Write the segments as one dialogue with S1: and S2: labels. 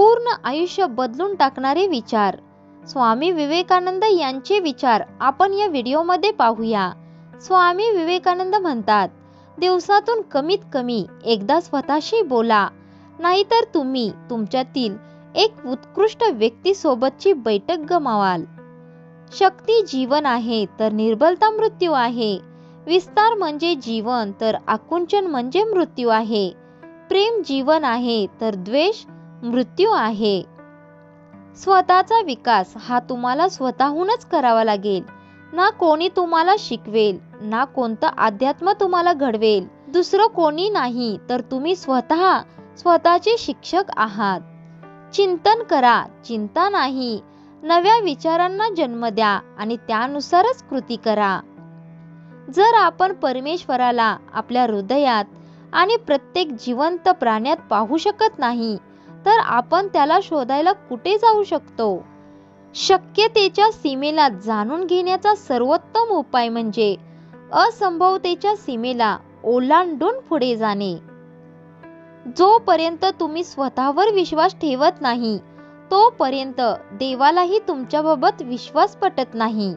S1: पूर्ण आयुष्य बदलून टाकणारे विचार. स्वामी विवेकानंद यांचे विचार आपण या व्हिडिओमध्ये पाहूया. स्वामी विवेकानंद म्हणतात दिवसातून कमीत कमी एकदा स्वतःशी बोला. नाहीतर तुम्ही तुमच्यातील एक उत्कृष्ट व्यक्तीसोबतची बैठक गमावाल. शक्ती जीवन आहे तर निर्बलता मृत्यू आहे. विस्तार म्हणजे जीवन तर आकुंचन म्हणजे मृत्यू आहे. प्रेम जीवन आहे तर द्वेष मृत्यू आहे. स्वतःचा विकास हा तुम्हाला स्वतःहूनच करावा लागेल. ना कोणी तुम्हाला शिकवेल ना कोणतं अध्यात्म तुम्हाला घडवेल. दुसरं कोणी नाही तर तुम्ही स्वतः स्वतःचे शिक्षक आहात. चिंतन करा चिंता नाही. नव्या विचारांना जन्म द्या आणि त्यानुसारच कृती करा. जर आपण परमेश्वराला आपल्या हृदयात आणि प्रत्येक जिवंत प्राण्यात पाहू शकत नाही तर आपण त्याला शोधायला कुठे जाऊ शकतो? शक्यतेच्या सीमेला जाणून घेण्याचा सर्वोत्तम उपाय म्हणजे असंभवतेच्या सीमेला ओलांडून पुढे जाणे. जोपर्यंत तुम्ही स्वतःवर विश्वास ठेवत नाही तोपर्यंत देवालाही तुमच्याबाबत विश्वास पटत नाही.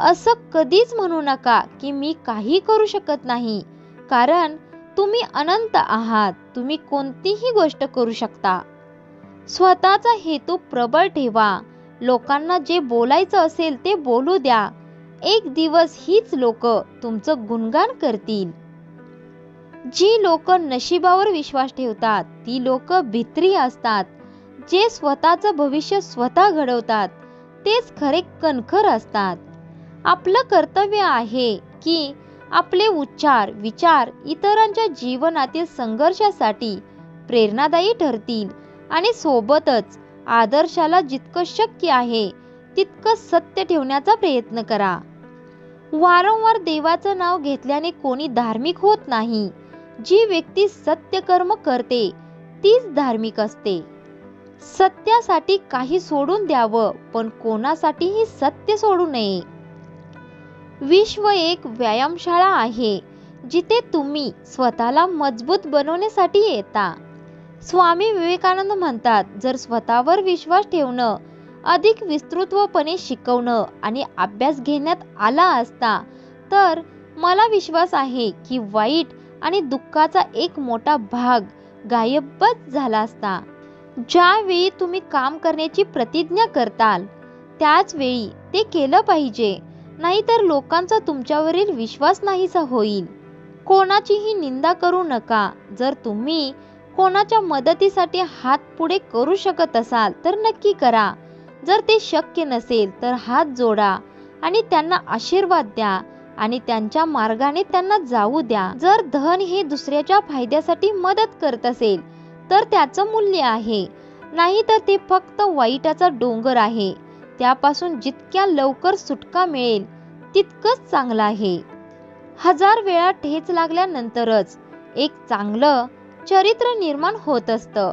S1: असं कधीच म्हणू नका की मी काही करू शकत नाही कारण तुम्ही अनंत आहात. तुम्ही कोणतीही गोष्ट करू शकता. स्वतःचा हेतू प्रबळ ठेवा. लोकांना जे बोलायचं असेल ते बोलू द्या. एक दिवस हीच लोक तुमचं गुणगान करतील. जी लोक नशिबावर विश्वास ठेवतात ती लोक भित्री असतात. जे स्वतःचं भविष्य स्वतः घडवतात तेच खरे कणखर असतात. आपलं कर्तव्य आहे की आपले उच्चार विचार इतरांच्या जीवनातील संघर्षासाठी प्रेरणादायी ठरतील. आणि सोबतच आदर्शाला जितकं शक्य आहे तितकं सत्य ठेवण्याचा प्रयत्न करा. वारंवार देवाचं नाव घेतल्याने कोणी धार्मिक होत नाही. जी व्यक्ती सत्य कर्म करते तीच धार्मिक असते. सत्यासाठी काही सोडून द्यावं पण कोणासाठीही सत्य सोडू नये. विश्व एक व्यायामशाळा आहे जिथे तुम्ही स्वतःला मजबूत बनवण्यासाठी येता. स्वामी विवेकानंद म्हणतात जर स्वतःवर विश्वास ठेवणं अधिक विस्तृतपणे शिकवणं आणि अभ्यास घेण्यात आला असता तर मला विश्वास आहे की वाईट आणि दुःखाचा एक मोठा भाग गायबच झाला असता. ज्यावेळी तुम्ही काम करण्याची प्रतिज्ञा करताल त्याच वेळी ते केलं पाहिजे. नाहीतर लोकांचा तुमच्यावरील विश्वास नाहीसा होईल. कोणाचीही निंदा करू नका. जर तुम्ही कोणाच्या मदतीसाठी हात पुढे करू शकत असाल तर नक्की करा. जर ते शक्य नसेल तर हात जोडा आणि त्यांना आशीर्वाद द्या आणि त्यांच्या मार्गाने त्यांना जाऊ द्या. जर धन हे दुसऱ्याच्या फायद्यासाठी मदत करत असेल तर त्याचं मूल्य आहे. नाही तर ते फक्त वाईटाचा डोंगर आहे. त्यापासून जितक्या लवकर सुटका मिळेल तितकंच चांगलं आहे. हजार वेळा ठेच लागल्यानंतरच एक चांगलं चरित्र निर्माण होत असतं.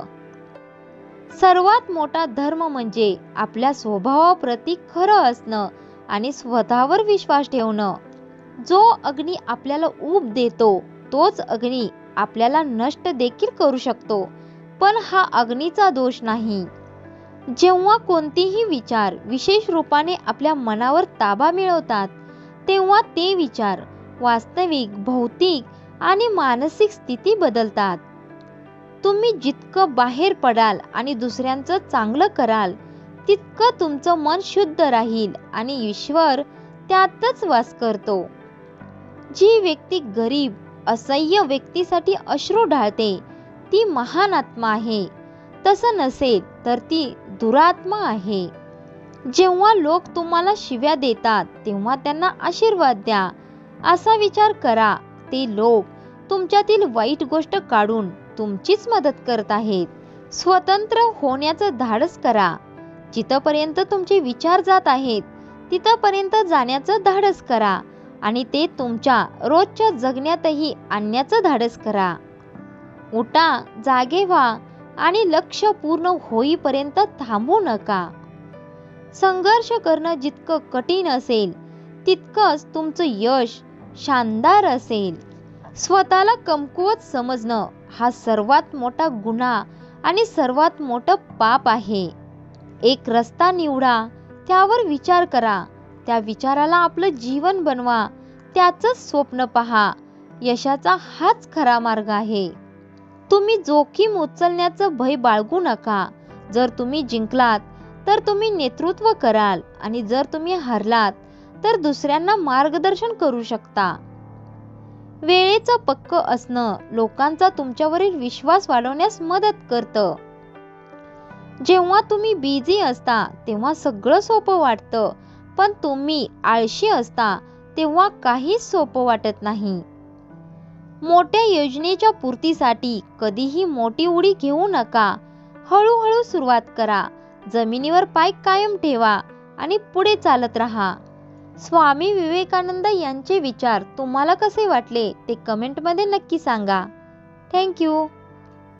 S1: सर्वात मोठा धर्म म्हणजे आपल्या स्वभावाप्रती खरं असणं आणि स्वतःवर विश्वास ठेवणं. जो अग्नी आपल्याला ऊब देतो तोच अग्नी आपल्याला नष्ट देखील करू शकतो. पण हा अग्नीचा दोष नाही. जेव्हा कोणतेही विचार विशेष रूपाने आपल्या मनावर ताबा मिळवतात तेव्हा ते विचार वास्तविक भौतिक आणि मानसिक स्थिती बदलतात. तुम्ही जितकं बाहेर पडाल आणि दुसऱ्यांचं चांगलं कराल तितकं तुमचं मन शुद्ध राहील आणि ईश्वर त्यातच वास करतो. जी व्यक्ती गरीब असह्य व्यक्तीसाठी अश्रू ढाळते ती महान आत्मा आहे. तसं नसेल तर ती दुरात्मा आहे. जेव्हा लोक तुम्हाला शिव्या देतात तेव्हा त्यांना आशीर्वाद द्या. असा विचार करा. ते लोक तुमच्यातील वाईट गोष्ट काढून तुमचीच मदत करत आहेत. स्वतंत्र होण्याचं धाडस करा. जिथपर्यंत तुमचे विचार जात आहेत तिथपर्यंत जाण्याचं धाडस करा आणि ते तुमच्या रोजच्या जगण्यातही आणण्याचं धाडस करा. उठा जागे व्हा. आणि लक्ष पूर्ण होईपर्यंत थांबू नका. संघर्ष करणं जितकं कठीण असेल तितकंच तुमचं यश शानदार असेल. स्वतःला कमकुवत समजणं हा सर्वात मोठा गुन्हा आणि सर्वात मोठं पाप आहे. एक रस्ता निवडा त्यावर विचार करा त्या विचाराला आपलं जीवन बनवा त्याचंच स्वप्न पहा. यशाचा हाच खरा मार्ग आहे. तुम्ही जोखीम उचलण्याचं भय बाळगू नका. जर तुम्ही जिंकलात तर तुम्ही नेतृत्व कराल आणि जर तुम्ही हरलात तर दुसऱ्यांना मार्गदर्शन करू शकता. वेळेचं पक्क असणं लोकांचा तुमच्यावरील विश्वास वाढवण्यास मदत करतं. जेव्हा तुम्ही बिझी असता तेव्हा सगळं सोपं वाटतं. पण तुम्ही आळशी असता तेव्हा काहीच सोपं वाटत नाही. मोठ्या योजनेच्या पूर्तीसाठी कधीही मोठी उडी घेऊ नका. हळूहळू सुरुवात करा. जमिनीवर पाय कायम ठेवा आणि पुढे चालत राहा. स्वामी विवेकानंद यांचे विचार तुम्हाला कसे वाटले ते कमेंटमध्ये नक्की सांगा. थँक्यू